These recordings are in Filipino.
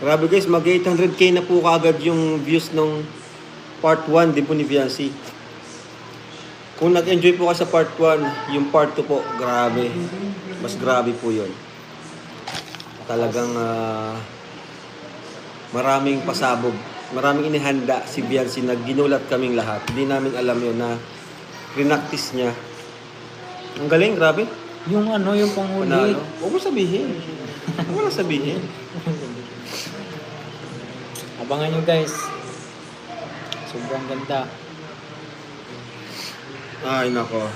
Grabe guys, mag 800k na po kaagad yung views nung part 1 din po ni Viancy. Kung nag-enjoy po ka sa part 1, yung part 2 po, grabe. Mas grabe po yun. Talagang ah, maraming pasabog. Maraming inihanda si Viancy na ginulat kaming lahat. Hindi namin alam yun na rinaktis niya. Ang galing, grabe. Yung ano, yung panghuli. Panalo. Huwag mo sabihin. Huwag mo sabihin. Abangan nyo guys. Sobrang ganda. Ay, nako.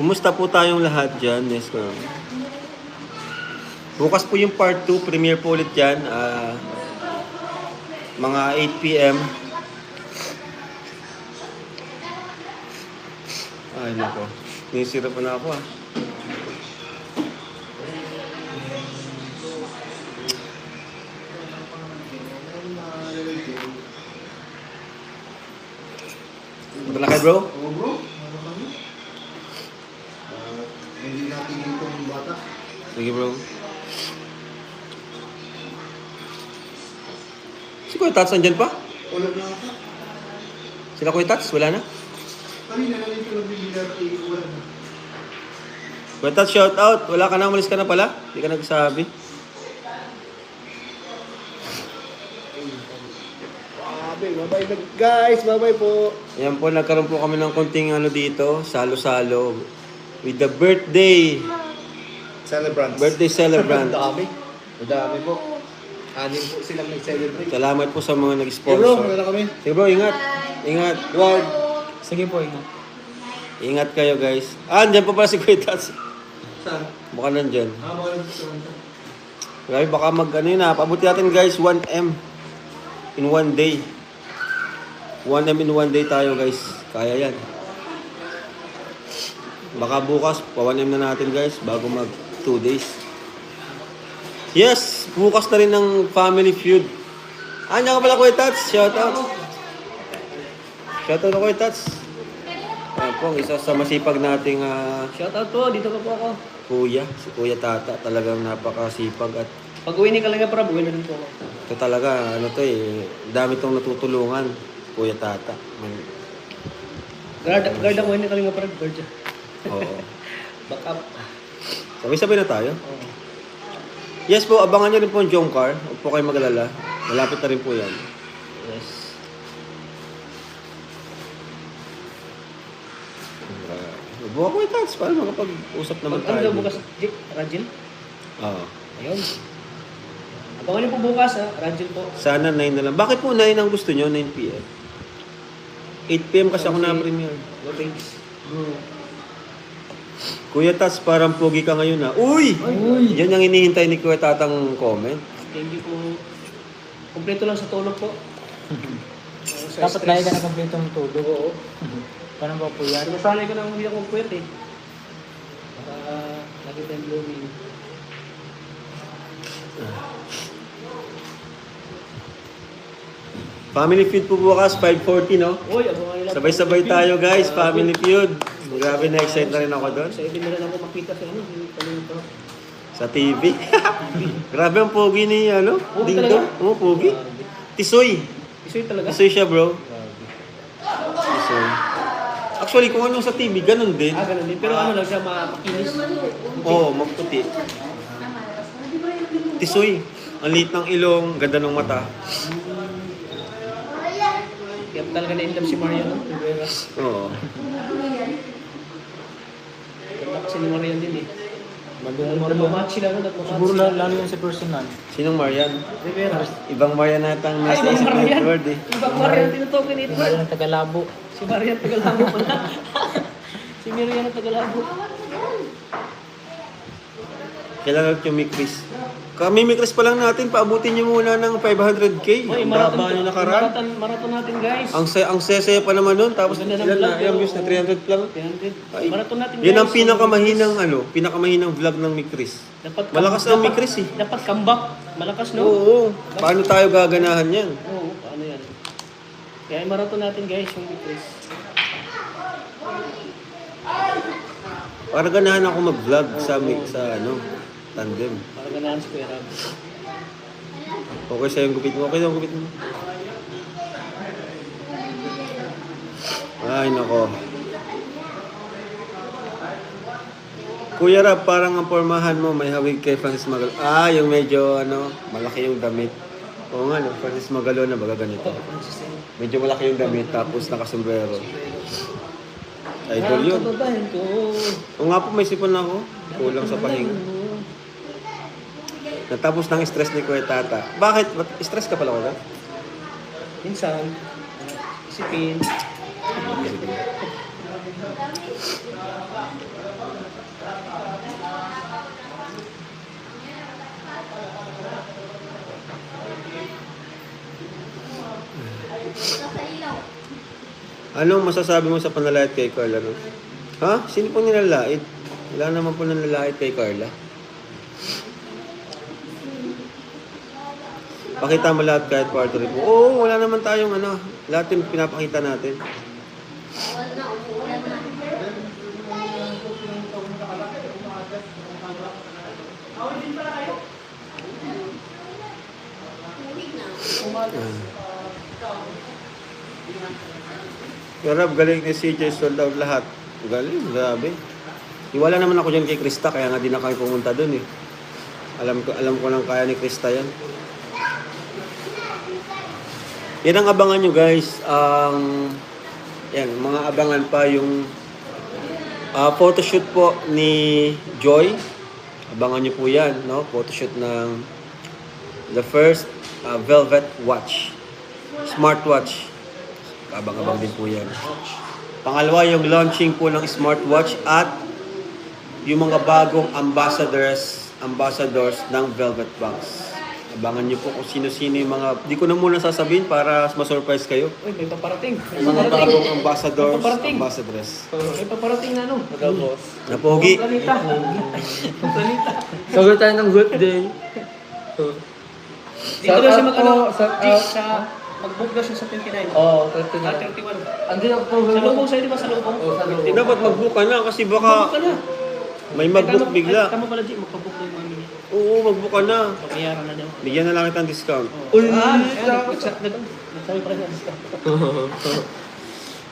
Kumusta po tayong lahat dyan? Ma'am. Bukas po yung part 2, premiere po ulit yan. ah, mga 8 p.m. Ay, nako. Nisira pa na ako ah. Na kayo, bro? Oo bro, ano kami? Ah, hindi natin itong bata. Sige, bro. Si Kuya Tats, andyan pa? Wala na ako. Sila Kuya Tats, wala na? Kanina na ito lang bibigat eh, wala na. Kuya Tats, shout out. Wala ka na, umalis ka na pala. Hindi ka nagsabi. Bye-bye na guys, bye-bye po. Ayan po, nagkaroon po kami ng konting ano dito, salo-salo. With the birthday, Celebrants. birthday celebrant. Dami. Madami po. Anim po silang nag-celebrate. Salamat po sa mga Eh bro, nag-sponsor. wala na kami. Sige bro, ingat. Ingat. Ward. Sige po, ingat. Ingat kayo guys. Ah, andyan pa pala si Kuya Tats. Saan? Baka nandyan. Ah, mga nag-celebrate. Grabe, baka mag ano yun ah. Pabuti natin guys, 1M in one day. 1M in one day tayo guys. Kaya yan. Baka bukas, pa 1M na natin guys, bago mag 2 days. Yes, bukas na rin ng Family Feud. Ah, niya ka pala Kuya Tats. Shout out. Shout out Kuya Tats. Ayan po, ang isa sa masipag nating ah, Shoutout po, dito pa po ako. kuya, si Kuya Tata. Talagang napakasipag at Pag uwi ni Kalinga Prab, uwi na din po ako. Ito talaga, ano to eh, dami tong natutulungan, Kuya Tata. Man- Guard, guard ako ni Kalinga Prab, guard siya. Oo. Back up. Sabay-sabay na tayo. Oo. Yes po, abangan nyo rin po ang Jong Car. Huwag po kayo mag-alala. Malapit na rin po yan. Yes. Buka ko itats para makapag-usap naman Pag ano tayo. daw bukas, Jake, Rajil? Oo. Ayun. Abangan niyo po bukas ha, Rajil po. Sana 9 na lang. Bakit po 9 ang gusto nyo? 9 p.m. 8 p.m. kasi ako na premiere. Go Pigs. Bro. Kuya Tats, parang pogi ka ngayon ha. Uy! Uy! Yan yung hinihintay ni Kuya Tatang comment. Thank you po. Kompleto lang sa tulog po. Sa Dapat stress. lagi ka na kompletong tulog. Oo. Paano ba po yan? Nasanay ko na hindi ako puyat eh. Para lagi tayong blooming. Family Feud po bukas, 5.40 no? Uy, abangan nila. Sabay-sabay tayo guys, Family Feud. Grabe na excited na rin ako doon. Sa ibig na rin ako makita sa ano. Sa TV. Grabe ang pogi ni ano? Pogi Ding talaga? Dong. Oo, pogi. Tisoy. Isoy talaga. Tisoy siya bro. Tisoy. Actually, kung anong sa TV, ganun din. Ah, ganun din. Pero ano lang siya, makinis. Oo, oh, magputi. Tisoy. Ang liit ng ilong, ganda ng mata. Kaya talaga na-inlove si Marian, no? Rivera. Oo. Ganda kasi ni Marian din eh. Maganda Nagmamatch sila, no? Nagmamatch Siguro sila. lalo, yun sa personal. Sinong Marian? Rivera. Ibang Marian natang Ay, nasa ibang isip ni Marian. Edward eh. Ibang Marian tinutukoy ni Edward. ng Tagalabo. Si Marian Tagalabo pala. si Marian Tagalabo. Kailangan yung may Chris. Kami Chris pa lang natin, paabutin niyo muna ng 500k. Uy, Ang baba niyo nakaraan. marathon, marathon natin guys. Ang saya, ang sesaya pa naman nun, tapos ilan na, ilang pero- views na 300 lang. 300. Ay, Marathon natin Yan ang guys. pinakamahinang ano, pinakamahinang vlog ng Mikris. Dapat Malakas dapat- ang Mikris eh. Dapat comeback. Malakas no? Oo, paano tayo gaganahan yan? Oo, paano yan? Kaya marathon natin guys yung Chris. Para ganahan ako mag-vlog sa, sa ano, tandem. Para ganahan si Kuya Rab. Okay sa'yo yung gupit mo. Okay lang yung gupit mo. Ay, nako. Kuya Rab, parang ang pormahan mo, may hawig kay Francis Magalo. Ah, yung medyo, ano, malaki yung damit. Oo nga, no, Francis Magalo na baga ganito. Medyo malaki yung damit, tapos nakasombrero. Idol yun. Oo nga po, may sipon ako. Kulang sa pahinga. Natapos ng stress ni Kuya Tata. Bakit? Ba't stress ka pala, Kuya? Minsan, isipin. Anong masasabi mo sa panalait kay Carla? No? Ha? Sino po nilalait? Wala naman po nanlalait kay Carla. Pakita mo lahat kahit kwarto rin po. Oo, wala naman tayong ano. Lahat yung pinapakita natin. Pero Rab, galing ni CJ sold out lahat. Galing, grabe. Iwala naman ako dyan kay Krista, kaya nga di na kami pumunta dun eh. Alam ko, alam ko lang kaya ni Krista yan. Yan ang abangan nyo guys. Ang yan, mga abangan pa yung ah, photoshoot po ni Joy. Abangan nyo po yan, no? Photoshoot ng the first ah, Velvet Watch. Smartwatch. Abang-abang din po yan. Pangalawa, yung launching po ng smartwatch at yung mga bagong ambassadors ambassadors ng Velvet Banks. Abangan niyo po kung sino-sino yung mga... Di ko na muna sasabihin para masurprise kayo. Uy, may paparating. May Yung mga paparating. bagong ambassadors, Paparating. ambassadress. May paparating na ano. Na pogi. Planeta. Planeta. sagot tayo ng birthday. Dito daw siya mag ano. Shout G, out. sa mag-book daw siya sa 29. Oo, Ah, 31. 31. Andun ako po. Sa lubong sa'yo, di ba? Sa lubong? Oo, sa lubong. Dapat mag-book ka na kasi Mag-book baka ka na. may mag-book Ay, bigla. Ay, tama pala, G. Magpa-book na yung niya. Oo, mag-book ka na. Papayaran na daw. Bigyan na lang kita ng discount. Uy, Ah, sa- ayun, nag- nag- nagsabi pa rin sa discount.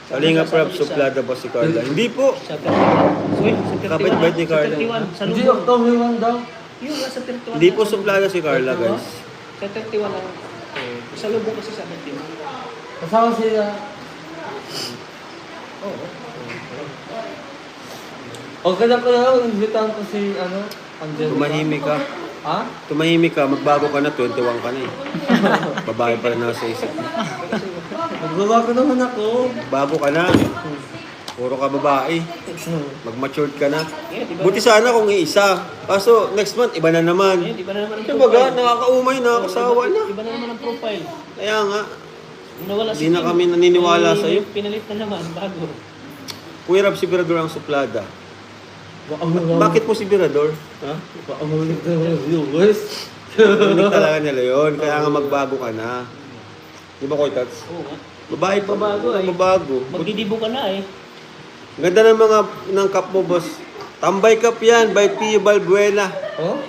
Sabi nga prab, suplada ba si Carla? Hindi po. Sa 31. Uy, sa 31. Kapit-bait ni Sa Carla. 31. Sa Hindi. October 1 daw. Yun nga, sa 31. Hindi po suplada si Carla guys. Sa 31 ang... Sa lubong kasi sa 31. Kasama sila. Oo. O kaya ko na, invitahan ko si, ano. Tumahimik ka. Ha? Tumahimik ka, magbago ka na, 21 ka na eh. Babae pa rin nasa isip. Magbabago naman ako. Bago ka na. Puro ka babae. Mag-matured ka na. Yeah? Buti sana kung iisa. Kaso next month, iba na naman. Yeah, di ba na naman ang Kasi baga, nakakaumay na, kasawa na. Iba na naman ang profile. Kaya nga, nawala Di na kami naniniwala may- sa'yo. Pinalit na naman, bago. Kuya Rab, si Birador ang suplada. Bakit po si Birador? Ha? Baka mo ulit na mga viewers. Hindi talaga nila yun. Kaya nga magbago ka na. Di ba, Koy Tats? Oo nga. Babae pa Babago eh. Mabago. Magdidibo ka na eh. Ganda ng mga ng cup mo, boss. Tambay cup yan by Pio Balbuena. Oh?